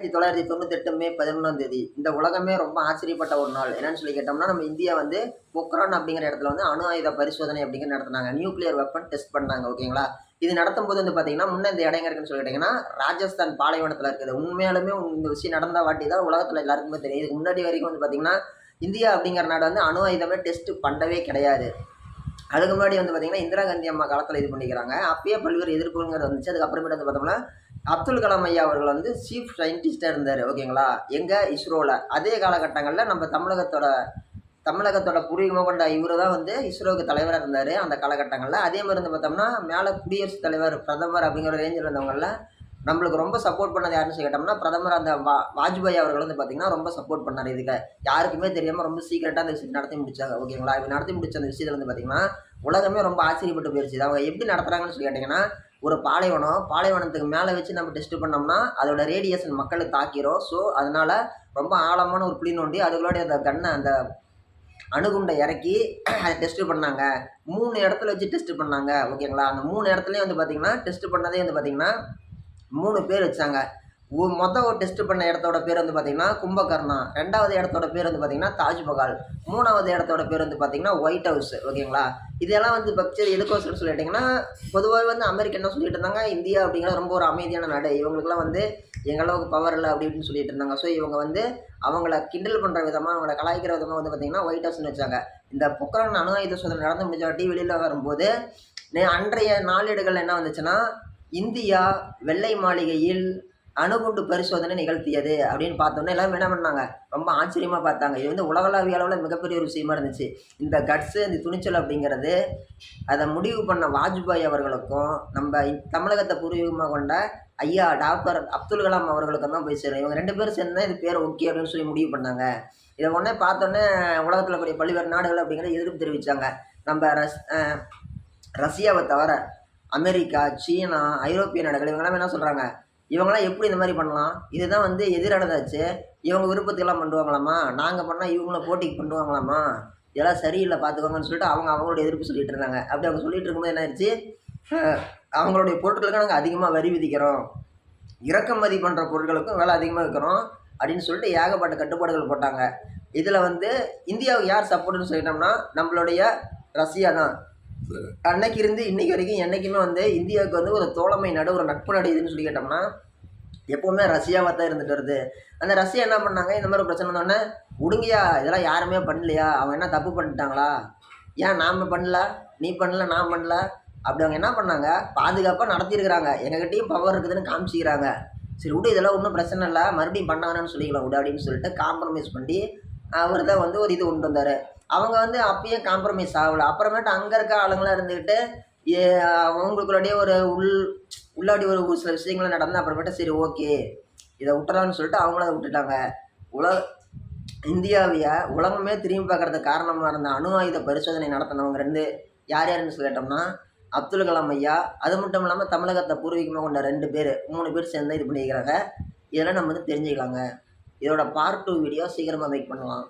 ஆயிரத்தி தொள்ளாயிரத்தி தொண்ணூத்தெட்டு மே பதினொன்றாம் தேதி. இந்த உலகமே ரொம்ப ஆச்சரியப்பட்ட ஒரு நாள். என்னன்னு சொல்லி கேட்டோம்னா நம்ம இந்தியா வந்து பொக்ரான் அப்படிங்கிற இடத்துல வந்து அணு ஆயுத பரிசோதனை அப்படிங்கிற நடத்தினாங்க. நியூக்ளியர் வெப்பன் டெஸ்ட் பண்ணாங்க ஓகேங்களா? இது நடத்தும் போது வந்து பார்த்தீங்கன்னா முன்ன இந்த இடம் இருக்குன்னு சொல்லி கேட்டிங்கன்னா ராஜஸ்தான் பாலைவனத்தில் இருக்குது. உண்மையாலுமே இந்த விஷயம் நடந்த வாட்டி தான் உலகத்தில் எல்லாருக்குமே தெரியும். இதுக்கு முன்னாடி வரைக்கும் வந்து பார்த்தீங்கன்னா இந்தியா அப்படிங்கிற நாடு வந்து அணு ஆயுதமே டெஸ்ட் பண்ணவே கிடையாது. அதுக்கு முன்னாடி வந்து பார்த்தீங்கன்னா இந்திரா காந்தி அம்மா காலத்தில் இது பண்ணிக்கிறாங்க. அப்பயே பல்வேறு எதிர்ப்புங்கிறது வந்துச்சு. அதுக்கப்புறமேட்டு வந்து பார்த்தோம்னா அப்துல் கலாம் ஐயா அவர்கள் வந்து சீஃப் சயின்டிஸ்டாக இருந்தார் ஓகேங்களா? எங்கள் இஸ்ரோவில் அதே காலகட்டங்களில் நம்ம தமிழகத்தோட தமிழகத்தோட பூர்வீகமாக கொண்ட இவர் தான் வந்து இஸ்ரோவுக்கு தலைவராக இருந்தார் அந்த காலகட்டங்களில். அதே மாதிரி வந்து பார்த்தோம்னா மேலே குடியரசுத் தலைவர் பிரதமர் அப்படிங்கிற ரேஞ்சில் இருந்தவங்களில் நம்மளுக்கு ரொம்ப சப்போர்ட் பண்ணது யாருன்னு சொல்லி கேட்டோம்னா பிரதமர் அந்த வா வாஜ்பாய் அவர்கள் வந்து பார்த்திங்கன்னா ரொம்ப சப்போர்ட் பண்ணார் இதுக்கு யாருக்குமே தெரியாமல் ரொம்ப சீக்கிரட்டாக அந்த விஷயத்தை நடத்தி முடிச்சாங்க ஓகேங்களா இது நடத்தி முடிச்ச அந்த விஷயத்தில் வந்து பார்த்திங்கன்னா உலகமே ரொம்ப ஆச்சரியப்பட்டு போயிடுச்சு அவங்க எப்படி நடத்துகிறாங்கன்னு சொல்லி கேட்டிங்கன்னா ஒரு பாலைவனம் பாலைவனத்துக்கு மேலே வச்சு நம்ம டெஸ்ட் பண்ணோம்னா அதோட ரேடியேஷன் மக்களை தாக்கிரும். ஸோ அதனால் ரொம்ப ஆழமான ஒரு குழி நோண்டி அதுகளோடைய அந்த கண்ணை அந்த அணுகுண்டை இறக்கி அதை டெஸ்ட்டு பண்ணாங்க. மூணு இடத்துல வச்சு டெஸ்ட்டு பண்ணாங்க ஓகேங்களா அந்த மூணு இடத்துலையும் வந்து பார்த்திங்கன்னா டெஸ்ட் பண்ணதே வந்து பார்த்திங்கன்னா மூணு பேர் வச்சாங்க. ஒ- மொதல் ஒரு டெஸ்ட் பண்ண இடத்தோட பேர் வந்து பார்த்திங்கன்னா கும்பகர்ணா. ரெண்டாவது இடத்தோட பேர் வந்து பார்த்திங்கன்னா தாஜ்மஹால். மூணாவது இடத்தோட பேர் வந்து பார்த்திங்கன்னா ஒயிட் ஹவுஸ் ஓகேங்களா இதெல்லாம் வந்து பக்சர் எதுக்கோசரம் சொல்லிட்டிங்கன்னா பொதுவாகவே வந்து அமெரிக்கா என்ன சொல்லிட்டு இருந்தாங்க? இந்தியா அப்படிங்கிறது ரொம்ப ஒரு அமைதியான நாடு. இவங்களுக்குலாம் வந்து எங்களவுக்கு பவர் இல்லை அப்படி இப்படின்னு சொல்லிட்டு இருந்தாங்க. ஸோ இவங்க வந்து அவங்கள கிண்டல் பண்ணுற விதமாக அவங்கள கலாய்க்கிற விதமாக வந்து பார்த்திங்கன்னா ஒயிட் ஹவுஸ்னு வச்சாங்க. இந்த பொக்கரன் அணு ஆயுத சோதனை நடந்து முடிஞ்ச வாட்டி வெளியில் வரும்போது அன்றைய நாளேடுகள் என்ன வந்துச்சுன்னா இந்தியா வெள்ளை மாளிகையில் அணுகுண்டு பரிசோதனை நிகழ்த்தியது அப்படின்னு பார்த்தோன்னே எல்லாரும் என்ன பண்ணாங்க? ரொம்ப ஆச்சரியமாக பார்த்தாங்க. இது வந்து உலகளாவிய அளவில் மிகப்பெரிய ஒரு விஷயமா இருந்துச்சு. இந்த கட்ஸு இந்த துணிச்சல் அப்படிங்கிறது அதை முடிவு பண்ண வாஜ்பாய் அவர்களுக்கும் நம்ம தமிழகத்தை பூர்வீகமாக கொண்ட ஐயா டாக்டர் அப்துல் கலாம் அவர்களுக்கும் தான் போய் சேரும் இவங்க ரெண்டு பேரும் சேர்ந்து இது பேர் ஓகே அப்படின்னு சொல்லி முடிவு பண்ணாங்க. இதை உடனே பார்த்தோன்னே உலகத்தில் கூடிய பல்வேறு நாடுகள் அப்படிங்கிறத எதிர்ப்பு தெரிவித்தாங்க நம்ம ரஸ் ரஷ்யாவை தவிர அமெரிக்கா சீனா ஐரோப்பிய நாடுகள் இவங்கெல்லாம் என்ன சொல்கிறாங்க இவங்களாம் எப்படி இந்த மாதிரி பண்ணலாம்? இதுதான் வந்து எதிரானதாச்சு இவங்க விருப்பத்துக்கெல்லாம் பண்ணுவாங்களாமா நாங்கள் பண்ணால் இவங்களும் போட்டிக்கு பண்ணுவாங்களாமா இதெல்லாம் சரியில்லை பார்த்துக்கோங்கன்னு சொல்லிட்டு அவங்க அவங்களோட எதிர்ப்பு சொல்லிட்டு இருந்தாங்க. அப்படி அவங்க சொல்லிட்டு இருக்கும்போது என்ன ஆயிடுச்சு அவங்களுடைய பொருட்களுக்கு நாங்கள் அதிகமாக வரி விதிக்கிறோம். இறக்குமதி பண்ணுற பொருட்களுக்கும் விலை அதிகமாக இருக்கிறோம் அப்படின்னு சொல்லிட்டு ஏகப்பட்ட கட்டுப்பாடுகள் போட்டாங்க. இதில் வந்து இந்தியாவுக்கு யார் சப்போர்ட்னு சொல்லிட்டோம்னா நம்மளுடைய ரஷ்யா தான். அன்னைக்கு இருந்து இன்னைக்கு வரைக்கும் என்றைக்குமே வந்து இந்தியாவுக்கு வந்து ஒரு தோழமை நடு ஒரு நட்பு நடு இதுன்னு சொல்லி கேட்டோம்னா எப்போவுமே ரஷ்யாவாக தான் இருந்துட்டு வருது. அந்த ரஷ்யா என்ன பண்ணாங்க? இந்த மாதிரி ஒரு பிரச்சனை வந்தோடனே உடுங்கியா இதெல்லாம் யாருமே பண்ணலையா? அவங்க என்ன தப்பு பண்ணிட்டாங்களா? ஏன் நாம் பண்ணல? நீ பண்ணல நான் பண்ணல? அப்படி அவங்க என்ன பண்ணாங்க? பாதுகாப்பாக நடத்திருக்கிறாங்க எங்ககிட்டயும் பவர் இருக்குதுன்னு காமிச்சிக்கிறாங்க. சரி விடு இதெல்லாம் ஒன்றும் பிரச்சனை இல்லை. மறுபடியும் பண்ண வேணாம்னு சொல்லிக்கலாம் விடு அப்படின்னு சொல்லிட்டு காம்ப்ரமைஸ் பண்ணி அவர் தான் வந்து ஒரு இது கொண்டு வந்தார். அவங்க வந்து அப்பயும் காம்ப்ரமைஸ் ஆகலை. அப்புறமேட்டு அங்கே இருக்க ஆளுங்களாம் இருந்துக்கிட்டு ஏ அவங்களுக்குள்ளே ஒரு உள் உள்ளாடி ஒரு சில விஷயங்கள் நடந்து அப்புறமேட்டு சரி ஓகே இதை விட்டுறலாம்னு சொல்லிட்டு அவங்களும் அதை விட்டுட்டாங்க. உலக இந்தியாவைய உலகமே திரும்பி பார்க்கறதுக்கு காரணமாக இருந்த அணு ஆயுத பரிசோதனை நடத்தினவங்க ரெண்டு யார் யாருன்னு சொல்லி கேட்டோம்னா அப்துல் கலாம் ஐயா அது மட்டும் இல்லாமல் தமிழகத்தை பூர்வீகமாக கொண்ட ரெண்டு பேர் மூணு பேர் சேர்ந்து இது பண்ணிக்கிறாங்க இதெல்லாம் நம்ம வந்து தெரிஞ்சுக்கலாங்க. இதோட பார்ட் டூ வீடியோ சீக்கிரமாக மேக் பண்ணலாம்.